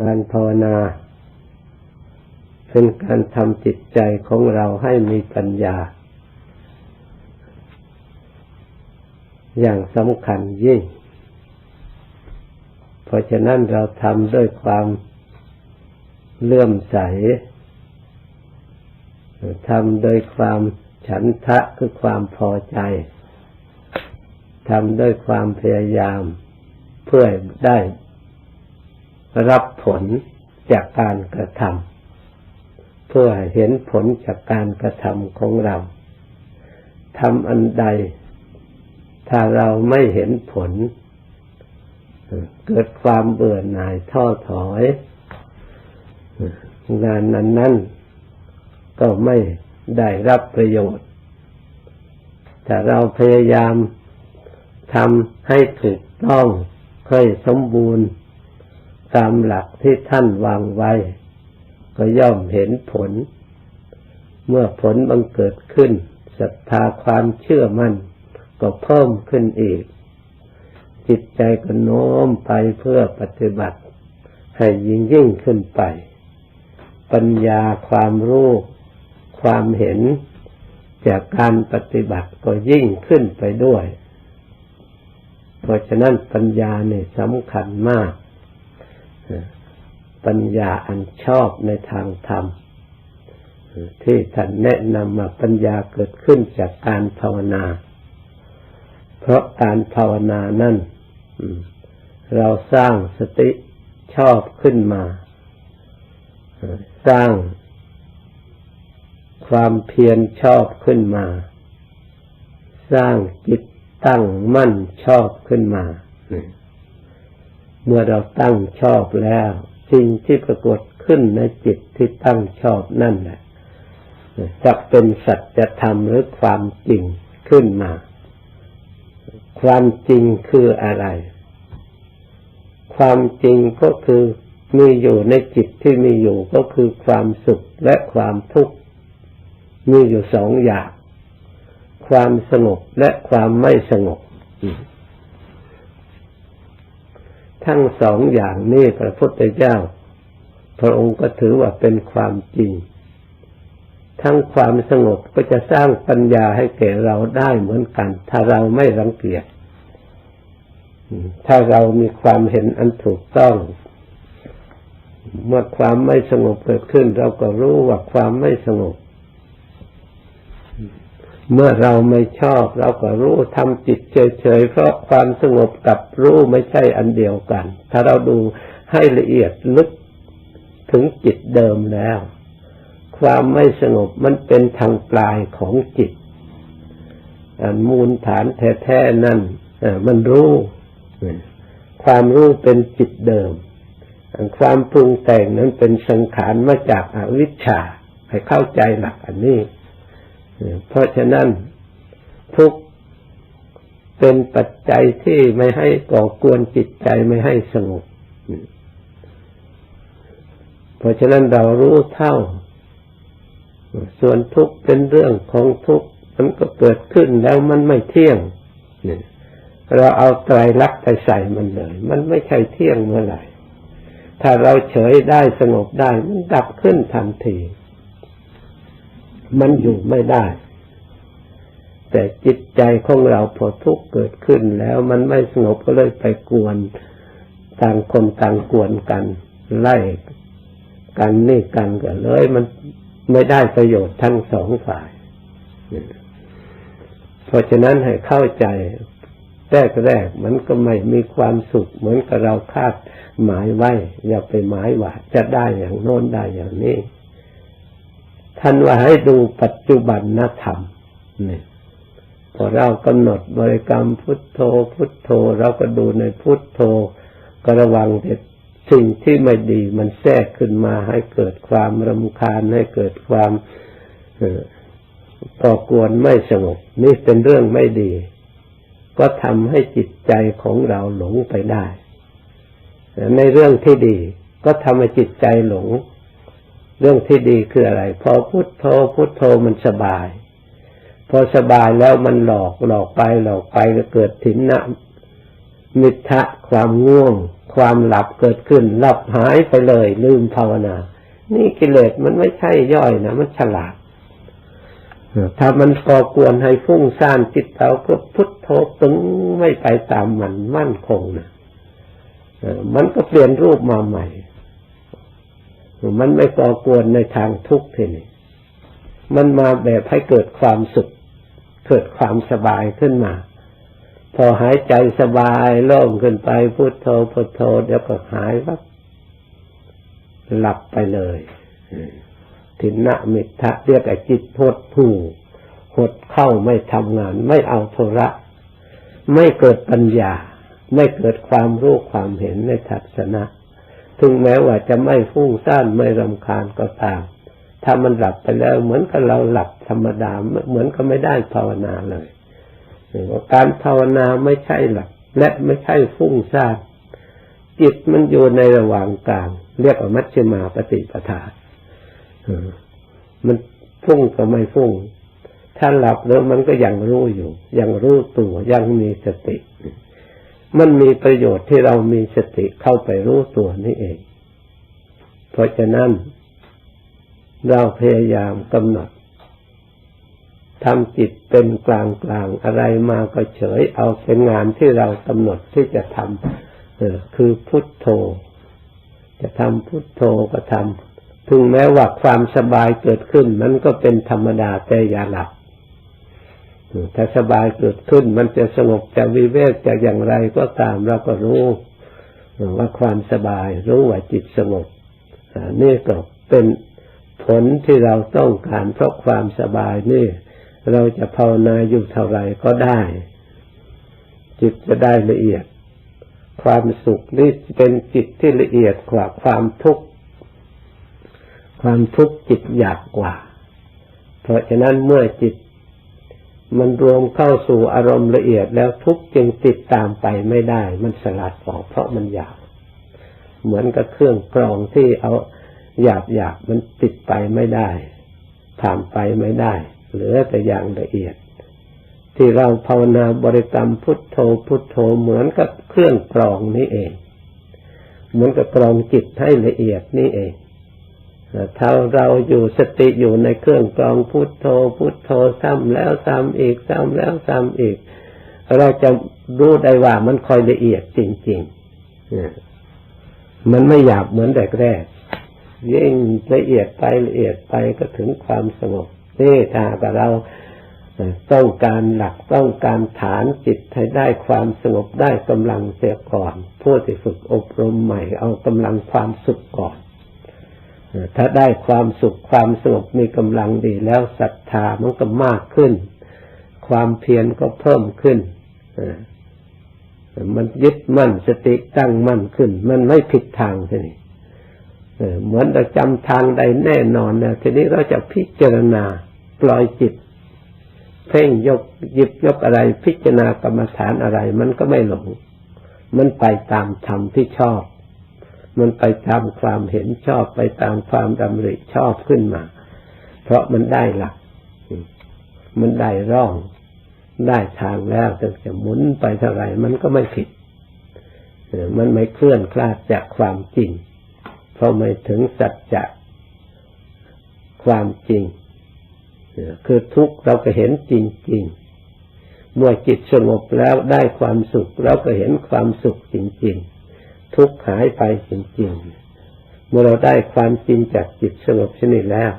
การภาวนาเป็นการทำจิตใจของเราให้มีปัญญา อย่างสำคัญยิ่ง เพราะฉะนั้นเราทำด้วยความเลื่อมใสทำโดยความฉันทะคือความพอใจทำด้วยความพยายาม เพื่อได้ รับผลจากการกระทำเพื่อเห็นผลจากการกระทำของเราทำอันใด ถ้าเราไม่เห็นผล เกิดความเบื่อหน่ายท้อถอย งานนั้นนั้นก็ไม่ได้รับประโยชน์ แต่เราพยายามทำให้ถูกต้องให้สมบูรณ์ ตามหลักที่ท่านวางไว้ ก็ย่อมเห็นผล เมื่อผลบังเกิดขึ้นศรัทธาความเชื่อมั่น ก็เพิ่มขึ้นอีก จิตใจก็โน้มไปเพื่อปฏิบัติ ให้ยิ่งยิ่งขึ้นไป ปัญญาความรู้ความเห็นจากการปฏิบัติก็ยิ่งขึ้นไปด้วย เพราะฉะนั้นปัญญาเนี่ยสำคัญมาก ปัญญาอันชอบในทางธรรม ที่ท่านแนะนำมาปัญญาเกิดขึ้นจากการภาวนา เพราะการภาวนานั่นเราสร้างสติชอบขึ้นมา สร้างความเพียรชอบขึ้นมา สร้างจิตตั้งมั่นชอบขึ้นมา เมื่อเราตั้งชอบแล้ว สิ่งที่ปรากฏขึ้นในจิตที่ตั้งชอบนั่นแหละจะเป็นสัจธรรมหรือความจริงขึ้นมา ความจริงคืออะไร ความจริงก็คือมีอยู่ในจิตที่มีอยู่ก็คือความสุขและความทุกข์มีอยู่สองอย่าง ความสงบและความไม่สงบ ทั้งสองอย่างนี้พระพุทธเจ้า พระองค์ก็ถือว่าเป็นความจริง ทั้งความสงบก็จะสร้างปัญญาให้แก่เราได้เหมือนกัน ถ้าเราไม่รังเกียจถ้าเรามีความเห็นอันถูกต้อง เมื่อความไม่สงบเกิดขึ้น เราก็รู้ว่าความไม่สงบ เมื่อเราไม่ชอบเราก็รู้ทำจิตเฉยๆเพราะความสงบกับรู้ไม่ใช่อันเดียวกัน ถ้าเราดูให้ละเอียดลึกถึงจิตเดิมแล้ว ความไม่สงบมันเป็นทางปลายของจิตมูลฐานแท้ๆนั่นมันรู้ความรู้เป็นจิตเดิม ความปรุงแต่งนั้นเป็นสังขารมาจากอวิชชาให้เข้าใจหลักอันนี้ เพราะฉะนั้นทุกเป็นปัจจัยที่ไม่ให้ก่อกวนจิตใจไม่ให้สงบ เพราะฉะนั้นเรารู้เท่า ส่วนทุกเป็นเรื่องของทุกมันก็เกิดขึ้นแล้วมันไม่เที่ยง เราเอาไตรลักษณ์ไปใส่มันเลย มันไม่ใช่เที่ยงเมื่อไหร่ ถ้าเราเฉยได้สงบได้มันดับขึ้นทันที มันอยู่ไม่ได้ แต่จิตใจของเราพอทุกข์เกิดขึ้นแล้วมันไม่สงบก็เลยไปกวนต่างคนต่างกวนกัน ไล่กันนี่กันกันเลย มันไม่ได้ประโยชน์ทั้งสองฝ่าย เพราะฉะนั้นให้เข้าใจแรกแรกมันก็ไม่มีความสุข เหมือนกับเราคาดหมายไว้ อย่าไปหมายว่าจะได้อย่างโน้นได้อย่างนี้ ท่านว่าให้ดูปัจจุบันนธรรมนี่พอเรากำหนดบริกรรมพุทโธ พุทโธ เราก็ดูในพุทโธก็ระวังแต่สิ่งที่ไม่ดีมันแทรกขึ้นมาให้เกิดความรำคาญให้เกิดความก่อกวนไม่สงบนี่เป็นเรื่องไม่ดี ก็ทำให้จิตใจของเราหลงไปได้ ในเรื่องที่ดี ก็ทำให้จิตใจหลง เรื่องที่ดีคืออะไร พอพุทโธพุทโธมันสบาย พอสบายแล้วมันหลอกหลอกไปหลอกไปก็เกิดถินนะมิทะความง่วง ความหลับเกิดขึ้น หลับหายไปเลย ลืมภาวนา นี่กิเลสมันไม่ใช่ย่อยนะมันฉลาดถ้ามันก่อกวนให้ฟุ้งซ่านจิตเราก็พุทโธตึงไม่ไปตามมันมั่นคงนะมันก็เปลี่ยนรูปมาใหม่ มันไม่ก่อกวนในทางทุกข์ทีนี้มันมาแบบให้เกิดความสุข เกิดความสบายขึ้นมา พอหายใจสบายโล่งขึ้นไปพุทโธพุทโธเดี๋ยวก็หายวับหลับไปเลยทินะมิทะเรียกไอ้จิตหดหูหดเข้าไม่ทำงาน ไม่เอาโทระ ไม่เกิดปัญญา ไม่เกิดความรู้ความเห็นในทัศนะ ถึงแม้ว่าจะไม่ฟุ้งซ่านไม่รำคาญก็ตาม ถ้ามันหลับไปแล้วเหมือนกับเราหลับธรรมดาเหมือนก็ไม่ได้ภาวนาเลยการภาวนาไม่ใช่หลับและไม่ใช่ฟุ้งซ่านจิตมันอยู่ในระหว่างกลาง เรียกว่ามัชฌิมาปฏิปทามันฟุ้งก็ไม่ฟุ้งถ้าหลับแล้วมันก็ยังรู้อยู่ ยังรู้ตัวยังมีสติ มันมีประโยชน์ที่เรามีสติเข้าไปรู้ตัวนี่เอง เพราะฉะนั้น เราพยายามกำหนดทำจิตเป็นกลางกลางอะไรมาก็เฉย เอาเป็นงานที่เรากำหนดที่จะทำคือพุทโธ จะทำพุทโธก็ทำถึงแม้ว่าความสบายเกิดขึ้น มันก็เป็นธรรมดาแต่อย่าหลับ ถ้าสบายเกิดขึ้น มันจะสงบจะวิเวกจะอย่างไรก็ตามเราก็รู้ว่าความสบายรู้ว่าจิตสงบนี่ก็เป็นผลที่เราต้องการเพราะความสบายนี่ เราจะภาวนาอยู่เท่าไรก็ได้ จิตจะได้ละเอียด ความสุขนี่เป็นจิตที่ละเอียดกว่าความทุกข์ความทุกข์จิตอยากกว่า เพราะฉะนั้นเมื่อจิต มันรวมเข้าสู่อารมณ์ละเอียดแล้วทุกจึงติดตามไปไม่ได้ มันสลัดออกเพราะมันอยากเหมือนกับเครื่องกรองที่เอาหยาบหยาบมันติดไปไม่ได้ผ่านไปไม่ได้ เหลือแต่อย่างละเอียด ที่เราภาวนาบริกรรมพุทโธพุทโธเหมือนกับเครื่องกรองนี้เอง เหมือนกับกรองจิตให้ละเอียดนี่เอง ถ้าเราอยู่สติอยู่ในเครื่องกรองพุทโธ พุทโธซ้ำแล้วซ้ำอีกซ้ำแล้วซ้ำอีก เราจะรู้ได้ว่ามันคอยละเอียดจริงๆมันไม่หยาบเหมือนแรกแรกยิ่งละเอียดไปละเอียดไปก็ถึงความสงบนี่ถ้าเราต้องการหลักต้องการฐานจิตให้ได้ความสงบได้กำลังเสียก่อนผู้ที่ฝึกอบรมใหม่เอากำลังความสุขก่อน ถ้าได้ความสุขความสงบมีกำลังดีแล้วศรัทธามันก็มากขึ้น ความเพียรก็เพิ่มขึ้นมันยึดมั่นสติตั้งมั่นขึ้น มันไม่ผิดทางทีนี้เหมือนเราจำทางใดแน่นอนแล้วทีนี้เราจะพิจารณาปล่อยจิตเพ่งยกหยิบยกอะไร พิจารณากรรมฐานอะไร มันก็ไม่หลง มันไปตามธรรมที่ชอบ มันไปตามความเห็นชอบไปตามความดำริชอบขึ้นมา เพราะมันได้หลัก มันได้ร่อง ได้ทางแล้วจะจะหมุนไปเท่าไหร่มันก็ไม่ผิดมันไม่เคลื่อนคลาดจากความจริง เพราะไม่ถึงสัจจะความจริง คือทุกเราก็เห็นจริงๆเมื่อจิตสงบแล้วได้ความสุขเราก็เห็นความสุขจริง ๆ ทุกข์หายไปจริงๆเมื่อเราได้ความจริงจากจิตสงบชนิดแล้ว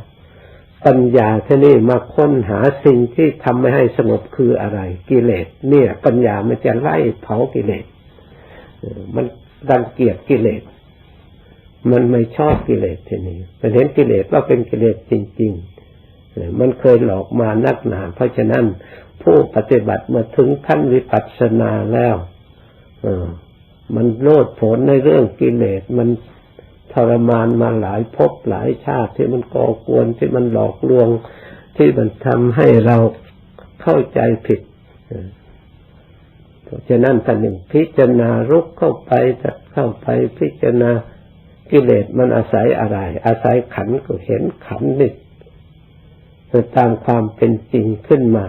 ปัญญาที่นี่มาค้นหาสิ่งที่ทำไม่ให้สงบคืออะไร กิเลสเนี่ย ปัญญามันจะไล่เผากิเลสมันดังเกียดกิเลส มันไม่ชอบกิเลสทีนี้มันเห็นกิเลสว่าเป็นกิเลสจริง ๆ มันเคยหลอกมานักหนา เพราะฉะนั้นผู้ปฏิบัติมาถึงขั้นวิปัสสนาแล้ว มันโลดผลในเรื่องกิเลสมันทรมานมาหลายภพหลายชาติที่มันก่อกวนที่มันหลอกลวงที่มันทำให้เราเข้าใจผิดเพราะฉะนั้นท่านหนึ่งพิจารณารุกเข้าไปจัดเข้าไปพิจารณากิเลสมันอาศัยอะไร อาศัยขันก็เห็นขันนี่ตามความเป็นจริงขึ้นมา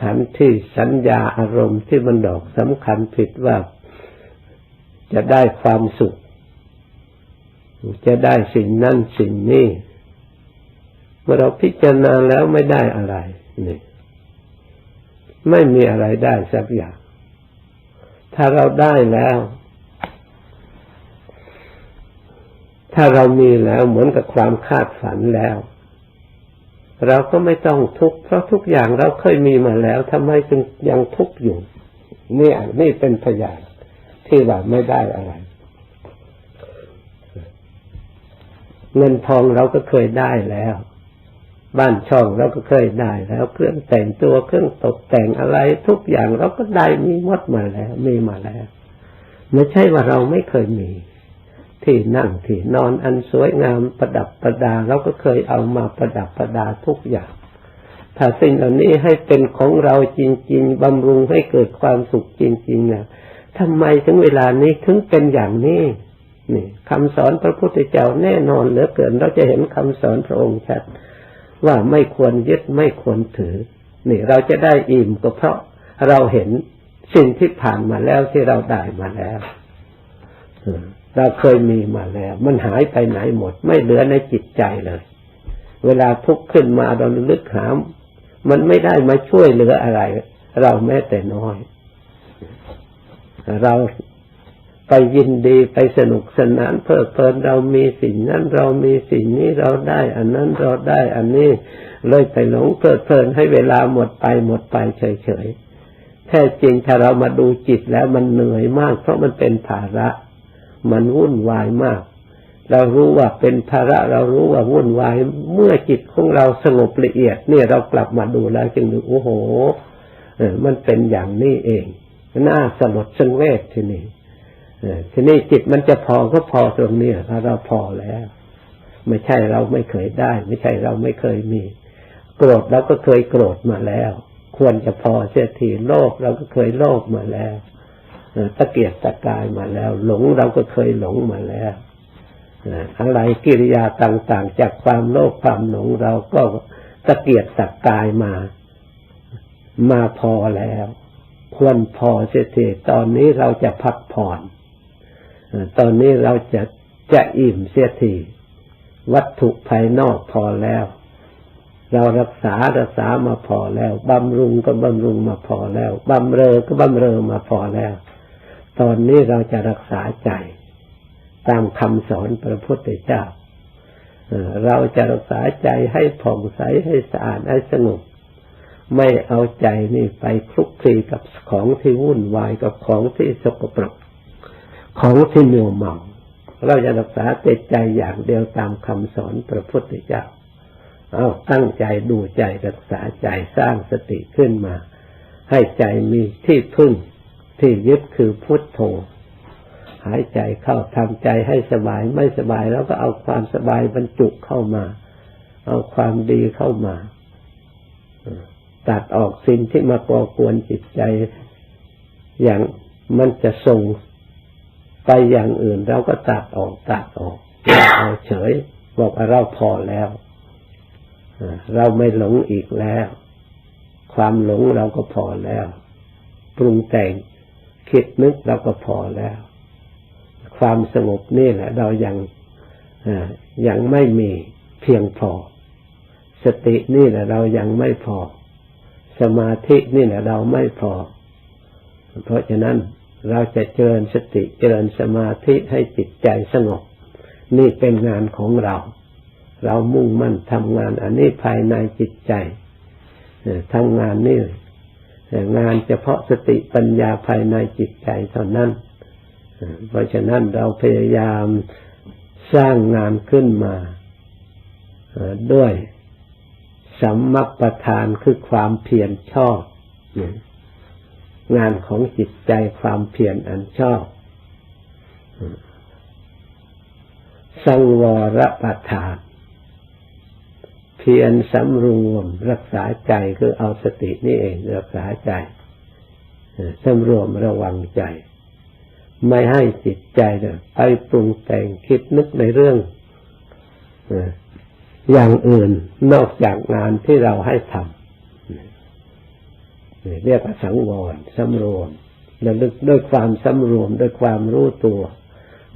ขันที่สัญญาอารมณ์ที่มันดอกสำคัญผิดว่าจะได้ความสุข จะได้สิ่งนั้นสิ่งนี้เมื่อเราพิจารณาแล้วไม่ได้อะไรนี่ไม่มีอะไรได้สักอย่าง ถ้าเราได้แล้ว ถ้าเรามีแล้วเหมือนกับความคาดฝันแล้ว เราก็ไม่ต้องทุกข์เพราะทุกอย่างเราเคยมีมาแล้วทำไมจึงยังทุกข์อยู่นี่นี่เป็นพยานที่ว่าไม่ได้อะไร เงินทองเราก็เคยได้แล้ว บ้านช่องเราก็เคยได้แล้ว เครื่องแต่งตัวเครื่องตกแต่งอะไร ทุกอย่างเราก็ได้มีหมดมาแล้ว มีมาแล้ว ไม่ใช่ว่าเราไม่เคยมี ที่นั่งที่นอนอันสวยงามประดับประดาเราก็เคยเอามาประดับประดาทุกอย่าง ถ้าสิ่งเหล่านี้ให้เป็นของเราจริง ๆบำรุงให้เกิดความสุขจริงๆนะทำไมถึงเวลานี้ถึงเป็นอย่างนี้นี่คำสอนพระพุทธเจ้าแน่นอนเหลือเกิน เราจะเห็นคำสอนพระองค์ชัดว่าไม่ควรยึดไม่ควรถือ นี่เราจะได้อิ่มก็เพราะเราเห็นสิ่งที่ผ่านมาแล้วที่เราได้มาแล้ว เราเคยมีมาแล้ว มันหายไปไหนหมด ไม่เหลือในจิตใจเลย เวลาทุกข์ขึ้นมาเราลึกหาม มันไม่ได้มาช่วยเหลืออะไร เราแม้แต่น้อย เราไปยินดีไปสนุกสนานเพลิดเพลินเรามีสิ่งนั้นเรามีสิ่งนี้เราได้ อันนั้นเราได้อันนี้เลยไปหลงเพลิดเพลินให้เวลาหมดไปหมดไปเฉยๆแท้จริงถ้าเรามาดูจิตแล้วมันเหนื่อยมาก เพราะมันเป็นภาระ มันวุ่นวายมาก เรารู้ว่าเป็นภาระเรารู้ว่าวุ่นวาย เมื่อจิตของเราสงบละเอียด เนี่ยเรากลับมาดูแล้วจึงดูโอ้โหมันเป็นอย่างนี้เองน่าสลดสังเวชทีนี้ทีนี้จิตมันจะพอก็พอตรงนี้ถ้าเราพอแล้ว ไม่ใช่เราไม่เคยได้ ไม่ใช่เราไม่เคยมี โกรธเราก็เคยโกรธมาแล้ว ควรจะพอเสียทีโลภเราก็เคยโลภมาแล้ว ตะเกียกตะกายมาแล้ว หลงเราก็เคยหลงมาแล้วอะไรกิริยาต่าง ๆ จากความโลภความหลงเราก็ตะเกียกตะกายมา มาพอแล้ว ควรพอเสียทีตอนนี้เราจะพักผ่อนตอนนี้เราจะจะอิ่มเสียทีวัตถุภายนอกพอแล้ว เรารักษารักษามาพอแล้วบำรุงก็บำรุงมาพอแล้วบำเรอก็บำเรอมาพอแล้ว ตอนนี้เราจะรักษาใจตามคำสอนพระพุทธเจ้า เราจะรักษาใจให้ผ่องใสให้สะอาดให้สงบไม่เอาใจนี่ไปคลุกคลีกับของที่วุ่นวายกับของที่สกปรก ของที่เหนียวเมาเราจะรักษาใจใจอย่างเดียวตามคำสอนพระพุทธเจ้า เอาตั้งใจดูใจรักษาใจสร้างสติขึ้นมา ให้ใจมีที่พึ่ง ที่ยึดคือพุทโธหายใจเข้าทำใจให้สบายไม่สบายแล้วก็เอาความสบายบรรจุเข้ามา เอาความดีเข้ามาตัดออกสิ่งที่มาก่อกวนจิตใจ อย่างมันจะส่งไปอย่างอื่นเราก็ตัดออกตัดออกเอาเฉย บอกว่าเราพอแล้วเราไม่หลงอีกแล้ว ความหลงเราก็พอแล้ว ปรุงแต่ง คิดนึกเราก็พอแล้ว ความสงบนี่แหละ เรายังยังไม่มีเพียงพอ สตินี่แหละเรายังไม่พอ สมาธินี่แหละเราไม่พอ เพราะฉะนั้นเราจะเจริญสติเจริญสมาธิให้จิตใจสงบ นี่เป็นงานของเรา เรามุ่งมั่นทำงานอันนี้ภายในจิตใจทำงานนี่ งานเฉพาะสติปัญญาภายในจิตใจเท่านั้น เพราะฉะนั้นเราพยายามสร้างงานขึ้นมาด้วยสัมมัปประธานคือความเพียรชอบ งานของจิตใจความเพียรอันชอบ สังวรประทาน เพียรสำรวมรักษาใจคือเอาสตินี่เองรักษาใจสำรวมระวังใจ ไม่ให้จิตใจไปปรุงแต่งคิดนึกในเรื่องอย่างอื่นนอกจากงานที่เราให้ทำเรียกว่าสังวรสำรวมระลึกด้วยความสำรวมด้วยความรู้ตัว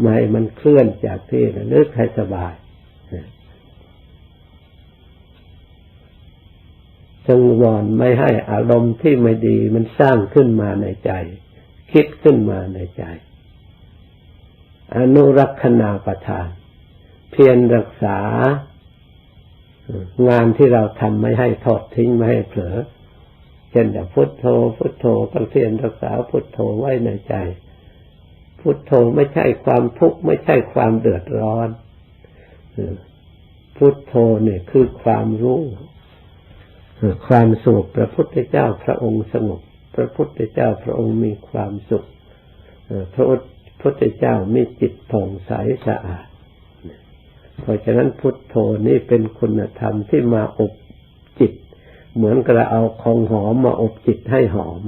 ไม่มันเคลื่อนจากที่ระลึกให้สบาย สังวรไม่ให้อารมณ์ที่ไม่ดีมันสร้างขึ้นมาในใจ คิดขึ้นมาในใจ อนุรักษณาประทาน เพียรรักษางานที่เราทำไม่ให้ทอดทิ้งไม่ให้เผลอเช่นอย่างพุทโธ พุทโธต้องเพียรรักษาพุทโธไว้ในใจ พุทโธไม่ใช่ความทุกข์ไม่ใช่ความเดือดร้อนพุทโธเนี่ยคือความรู้ ความสุขพระพุทธเจ้าพระองค์สงบ พระพุทธเจ้าพระองค์มีความสุขพระพุทธเจ้ามีจิตผ่องใสสะอาด เพราะฉะนั้นพุทโธนี่เป็นคุณธรรมที่มาอบจิต เหมือนกับเอาของหอมมาอบจิตให้หอม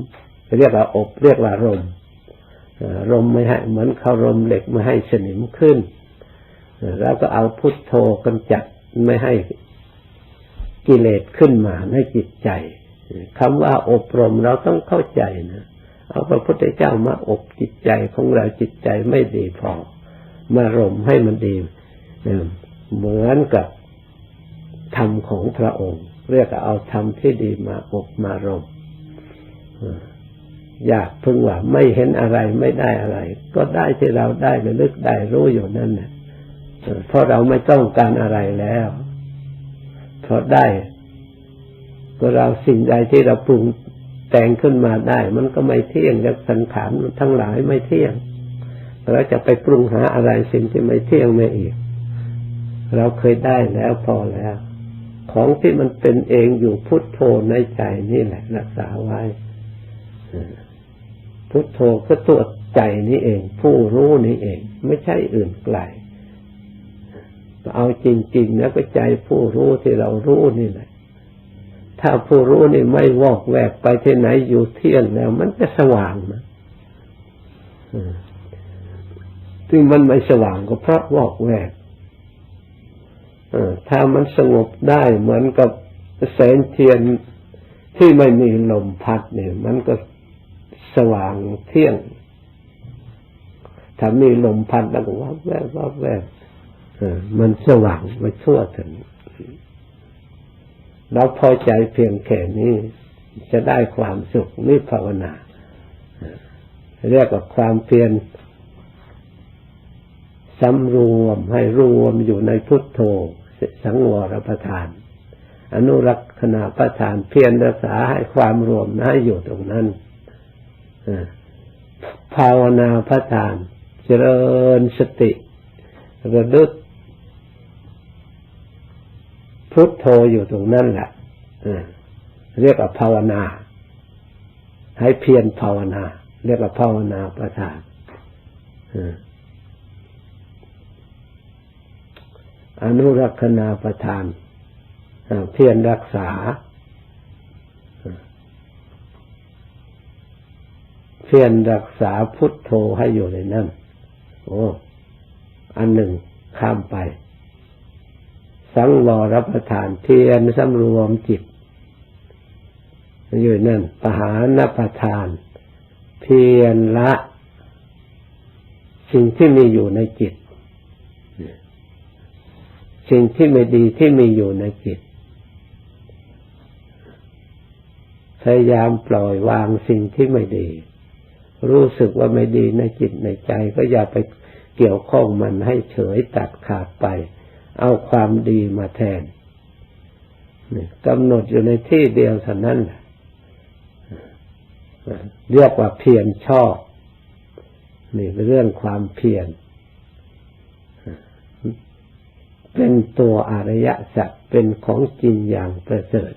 เรียกว่าอบเรียกว่ารมรมไม่ให้เหมือนเขารมเหล็กไม่ให้สนิมขึ้น แล้วก็เอาพุทโธกำจัดไม่ให้ กิเลสขึ้นมาในจิตใจคำว่าอบรมเราต้องเข้าใจนะ เอาพระพุทธเจ้ามาอบจิตใจของเราจิตใจไม่ดีพอ มารมให้มันดีเหมือนกับธรรมของพระองค์ เรียกเอาธรรมที่ดีมาอบมารมอยากพึงว่าไม่เห็นอะไรไม่ได้อะไร ก็ได้ที่เราได้ระลึกได้รู้อยู่นั่นแหละเพราะเราไม่ต้องการอะไรแล้ว เพราะได้ก็เราสิ่งใดที่เราปรุงแต่งขึ้นมาได้ มันก็ไม่เที่ยงจากสังขารทั้งหลายไม่เที่ยงเราจะไปปรุงหาอะไรสิ่งที่ไม่เที่ยงไม่อีก เราเคยได้แล้วพอแล้ว ของที่มันเป็นเองอยู่พุทโธในใจนี่แหละ รักษาไว้พุทโธก็ตัวใจนี้เอง ผู้รู้นี้เอง ไม่ใช่อื่นไกล เอาจริงๆแล้วก็ใจผู้รู้ที่เรารู้นี่แหละ ถ้าผู้รู้นี่ไม่วอกแวกไปที่ไหนอยู่เที่ยงแล้ว มันจะสว่างนะที่มันไม่สว่างก็เพราะวอกแวกถ้ามันสงบได้เหมือนกับแสงเทียนที่ไม่มีลมพัดเนี่ย มันก็สว่างเที่ยง ถ้ามีลมพัดแล้วก็วับแวบวับแวบ มันสว่างไปทั่วถึงเราพอใจเพียงแค่นี้ จะได้ความสุขนี่ภาวนา เรียกว่าความเพียรสำรวมให้รวมอยู่ในพุทโธสังวรประทาน อนุรักษณาประทานเพียรรักษาให้ความรวมให้อยู่ตรงนั้นภาวนาประทาน เจริญสติ ระลึก พุทโธอยู่ตรงนั้นแหละเรียกว่าภาวนา ให้เพียรภาวนา เรียกว่าภาวนาประทานอนุรักษณาประทานเพียรรักษา เพียรรักษาพุทโธให้อยู่ในนั้น โอ้ อันหนึ่งข้ามไป สังวรประทานเทียนสำรวมจิต อยู่นั่นปหานประทาน เพียรละ สิ่งที่มีอยู่ในจิต สิ่งที่ไม่ดีที่มีอยู่ในจิต พยายามปล่อยวางสิ่งที่ไม่ดี รู้สึกว่าไม่ดีในจิตในใจ ก็อย่าไปเกี่ยวข้องมันให้เฉยตัดขาดไป เอาความดีมาแทนกำหนดอยู่ในที่เดียวเท่านั้นเรียกว่าเพียรชอบนี่เป็นเรื่องความเพียรเป็นตัวอริยสัจเป็นของจริงอย่างประเสริฐ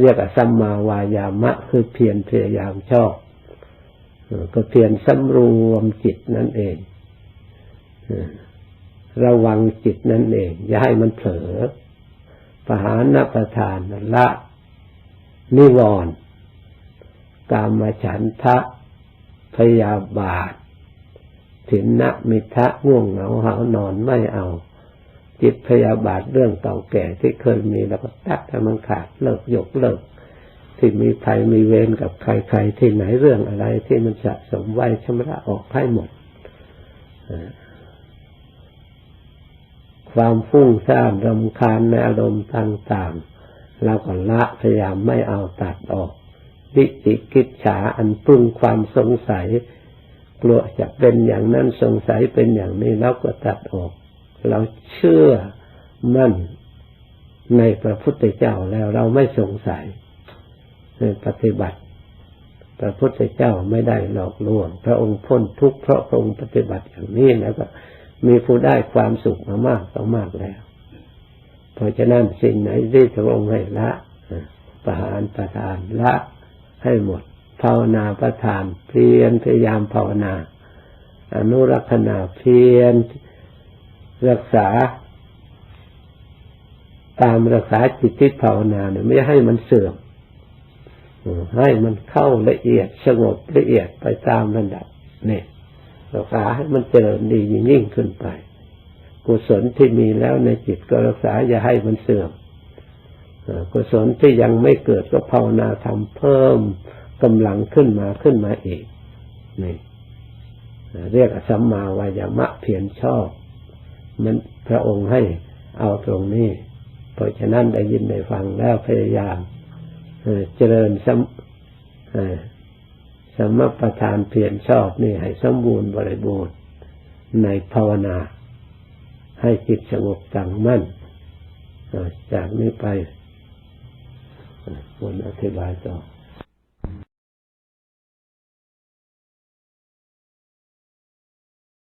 เรียกว่าสัมมาวายามะ คือเพียรพยายามชอบก็เพียรสำรวมจิตนั่นเอง ระวังจิตนั่นเอง อย่าให้มันเผลอปหานประทานละนิวรณ์กามฉันทะพยาบาทถินนะมิทะง่วงเหงาหานอนไม่เอา จิตพยาบาทเรื่องเก่าแก่ที่เคยมีแล้วก็ตัดให้มันขาดเลิกยกเลิก ที่มีภัยมีเวรกับใครๆที่ไหนเรื่องอะไรที่มันสะสมไว้ชำระออกให้หมด ความฟุ้งซ่านรำคาญในอารมณ์ต่างๆเราก็ละพยายามไม่เอาตัดออก วิจิกิจฉาอันปรุงความสงสัย กลัวจะเป็นอย่างนั้นสงสัยเป็นอย่างนี้เราก็ตัดออก เราเชื่อมั่นในพระพุทธเจ้าแล้วเราไม่สงสัยปฏิบัติพระพุทธเจ้าไม่ได้หลอกลวง พระองค์พ้นทุกข์เพราะพระองค์ปฏิบัติอย่างนี้แล้วก็ มีผู้ได้ความสุขมามากต่อมากแล้ว เพราะฉะนั้นสิ่งไหนที่พระองค์ให้ละประหารประทานละให้หมด ภาวนาประทานเพียรพยายามภาวนา อนุรักษณาเพียรรักษา ตามรักษาจิตที่ภาวนาเนี่ยไม่ให้มันเสื่อมให้มันเข้าละเอียดสงบละเอียดไปตามระดับนี่ รักษาให้มันเจริญดียิ่งขึ้นไป กุศลที่มีแล้วในจิตก็รักษาอย่าให้มันเสื่อมกุศลที่ยังไม่เกิดก็ภาวนาทำเพิ่มกำลังขึ้นมาขึ้นมาอีกนี่เรียกสัมมาวายามะเพียรชอบ มันพระองค์ให้เอาตรงนี้ เพราะฉะนั้นได้ยินได้ฟังแล้วพยายามเจริญสัม สมประทานเพียรชอบนี่ให้สมบูรณ์บริบูรณ์ในภาวนา ให้จิตสงบตั้งมั่นจากนี้ไปควรอธิบายต่อ